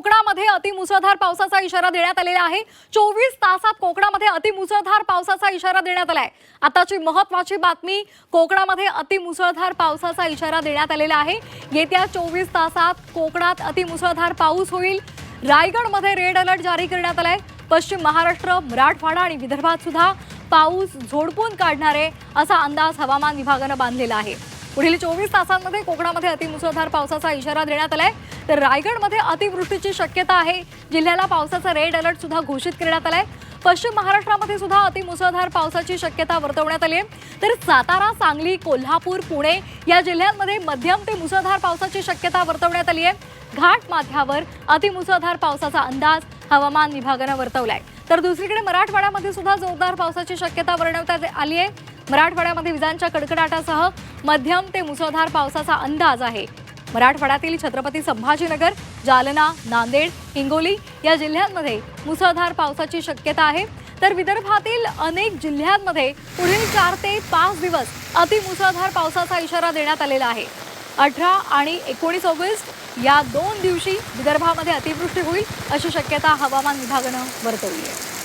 कोकणामध्ये अतिमुसळधार पावसाचा इशारा देण्यात आलेला आहे. चोवीस तासात कोकणामध्ये अतिमुसळधार पावसाचा इशारा देण्यात आलाय. आताची महत्वाची बातमी कोकणामध्ये अतिमुसळधार पावसाचा इशारा देण्यात आलेला आहे. येत्या चोवीस तासात कोकणात अतिमुसळधार पाऊस होईल. रायगडमध्ये रेड अलर्ट जारी करण्यात आलाय. पश्चिम महाराष्ट्र मराठवाडा आणि विदर्भात सुद्धा पाऊस झोडपून काढणारे असा अंदाज हवामान विभागानं बांधलेला आहे. पुढील चोवीस तासांमध्ये कोकणामध्ये अतिमुसळधार पावसाचा इशारा देण्यात आलाय. तर रायगडमध्ये अतिवृष्टीची शक्यता आहे. जिल्ह्याला पावसाचा रेड अलर्ट सुद्धा घोषित करण्यात आलाय. पश्चिम महाराष्ट्रामध्ये सुद्धा अतिमुसळधार पावसाची शक्यता वर्तवण्यात आली आहे तर सातारा सांगली कोल्हापूर पुणे या जिल्ह्यांमध्ये मध्यम ते मुसळधार पावसाची शक्यता वर्तवण्यात आली आहे घाट माथ्यावर अतिमुसळधार पावसाचा अंदाज हवामान विभागानं वर्तवलाय. तर दुसरीकडे मराठवाड्यामध्ये सुद्धा जोरदार पावसाची शक्यता वर्णवण्यात आली आहे मराठवाड्यामध्ये विजांच्या कडकडाटासह मध्यम ते मुसळधार पावसाचा अंदाज आहे. मराठवाड्यातील छत्रपती संभाजीनगर जालना नांदेड हिंगोली या जिल्ह्यांमध्ये मुसळधार पावसाची शक्यता आहे. तर विदर्भातील अनेक जिल्ह्यांमध्ये पुढील चार ते पाच दिवस अतिमुसळधार पावसाचा इशारा देण्यात आलेला आहे. अठरा आणि एकोणीस ऑगस्ट या दोन दिवशी विदर्भामध्ये अतिवृष्टी होईल अशी शक्यता हवामान विभागानं वर्तवली आहे.